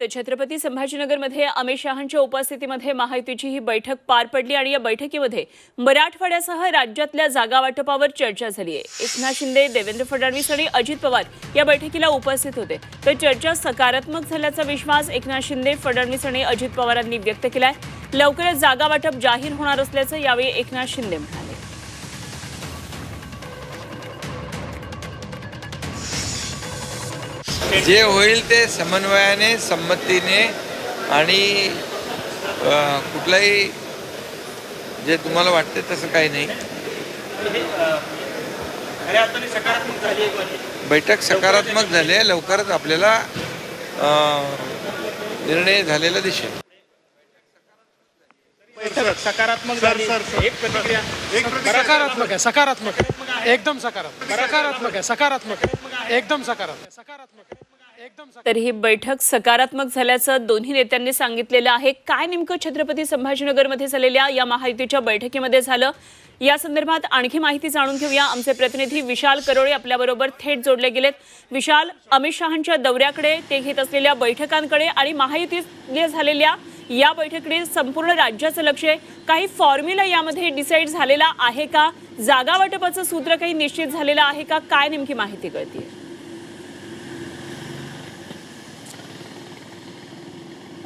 तर छत्रपती संभाजीनगरमध्ये अमित शहांच्या उपस्थितीमध्ये महायुतीची ही बैठक पार पडली आणि या बैठकीमध्ये मराठवाड्यासह राज्यातल्या जागा वाटपावर चर्चा झाली आहे. एकनाथ शिंदे देवेंद्र फडणवीस आणि अजित पवार या बैठकीला उपस्थित होते. तर चर्चा सकारात्मक झाल्याचा विश्वास एकनाथ शिंदे फडणवीस आणि अजित पवारांनी व्यक्त केला आहे लवकरच जागा वाटप जाहीर होणार असल्याचं यावेळी एकनाथ शिंदे म्हणाले. जे होईल ते समन्वयाने संमतीने आणि कुठलाही जे तुम्हाला वाटते तसं काही नाही. बैठक सकारात्मक झाली आहे लवकरच आपल्याला निर्णय झालेला दिसेल. बैठक सकारात्मक सकारात्मक आहे सकारात्मक आहे. एकदम सकारात्मक सकारात्मक आहे सकारात्मक आहे. एकदम सकारात्मक सकारात्मक आहे एकदम सकारात्मक तर ही बैठक सकारात्मक झाल्याचं दोन्ही नेत्यांनी सांगितलेलं आहे. काय नेमकं छत्रपती संभाजीनगरमध्ये झालेल्या या महायुतीच्या बैठकीमध्ये झालं? या संदर्भात आणखी माहिती जाणून घेऊया. आमचे प्रतिनिधी विशाल करोळे आपल्याबरोबर थेट जोडले गेलेत. विशाल अमित शहांच्या दौऱ्याकडे ते घेत असलेल्या बैठकांकडे आणि महायुतीने झालेल्या या बैठकीकडे संपूर्ण राज्याचं लक्ष आहे. काही फॉर्म्युला यामध्ये डिसाईड झालेला आहे का? जागा वाटपाचं सूत्र काही निश्चित झालेलं आहे का? काय नेमकी माहिती कळते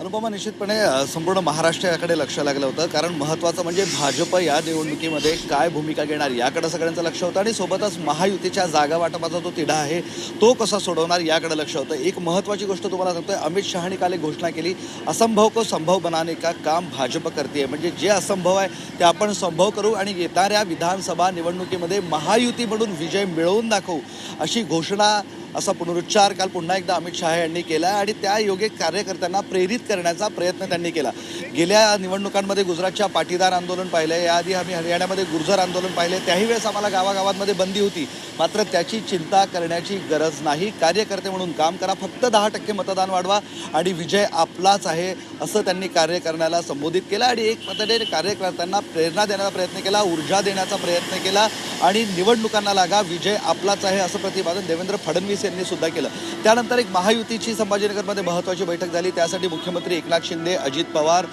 अनुपमा निश्चितपणे संपूर्ण महाराष्ट्राकडे लक्ष लागलं होतं. कारण महत्त्वाचं म्हणजे भाजप या निवडणुकीमध्ये काय भूमिका घेणार याकडे सगळ्यांचं लक्ष होतं आणि सोबतच महायुतीच्या जागा वाटपाचा जो तिढा आहे तो कसा सोडवणार याकडे लक्ष होतं. एक महत्त्वाची गोष्ट तुम्हाला सांगतोय अमित शहाने काल एक घोषणा केली असंभव को संभव बनाने का काम भाजप करते म्हणजे जे असंभव आहे ते आपण संभव करू आणि येणाऱ्या विधानसभा निवडणुकीमध्ये महायुती म्हणून विजय मिळवून दाखवू अशी घोषणा असा पुनरुच्चार काल पुन्हा एकदा अमित शहा यांनी केला आणि त्या योगे कार्यकर्त्यांना प्रेरित करण्याचा प्रयत्न त्यांनी केला. गेल्या निवडणुकांमध्ये गुजरातच्या पाटीदार आंदोलन पाहिलं याआधी आम्ही हरियाणामध्ये गुर्जर आंदोलन पाहिले त्याही वेळेस आम्हाला गावागावांमध्ये बंदी होती. मात्र त्याची चिंता करण्याची गरज नाही. कार्यकर्ते म्हणून काम करा फक्त दहा टक्के मतदान वाढवा आणि विजय आपलाच आहे असं त्यांनी कार्य करण्याला संबोधित केलं आणि एक पद्धतीने कार्यकर्त्यांना प्रेरणा देण्याचा प्रयत्न केला ऊर्जा देण्याचा प्रयत्न केला आणि निवडणुकांना लागा विजय आपलाच आहे असं प्रतिपादन देवेंद्र फडणवीस यांनी सुद्धा केलं. त्यानंतर एक महायुतीची संभाजीनगरमध्ये महत्त्वाची बैठक झाली. त्यासाठी मुख्यमंत्री एकनाथ शिंदे अजित पवार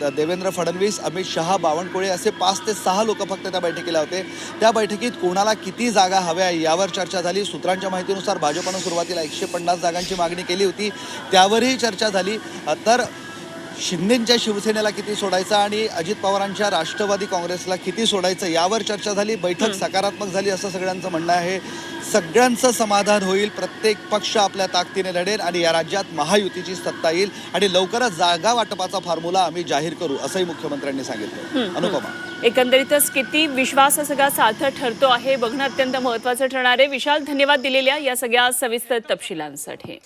द- देवेंद्र फडणवीस अमित शहा बावनकुळे असे पाच ते सहा लोक फक्त त्या बैठकीला होते. त्या बैठकीत कोणाला किती जागा हव्या यावर चर्चा झाली. सूत्रांच्या माहितीनुसार भाजपनं सुरुवातीला एकशे पन्नास जागांची मागणी केली होती. त्यावरही चर्चा झाली. तर शिंदेच्या शिवसेनेला किती सोडायचं आणि अजित पवारांच्या राष्ट्रवादी काँग्रेसला किती सोडायचं यावर चर्चा झाली. बैठक सकारात्मक झाली असं सगळ्यांचं म्हणणं आहे. सगळ्यांचं समाधान होईल. प्रत्येक पक्ष आपल्या ताकदीने लढेल आणि या राज्यात महायुतीची सत्ता येईल आणि लवकरच जागा वाटपाचा फॉर्म्युला आम्ही जाहीर करू असंही मुख्यमंत्र्यांनी सांगितलं. अनुपमा. एकंदरीतच किती विश्वास हा सगळा सार्थ ठरतो आहे बघणं अत्यंत महत्वाचं ठरणार आहे. विशाल धन्यवाद दिलेल्या या सगळ्या सविस्तर तपशिलांसाठी.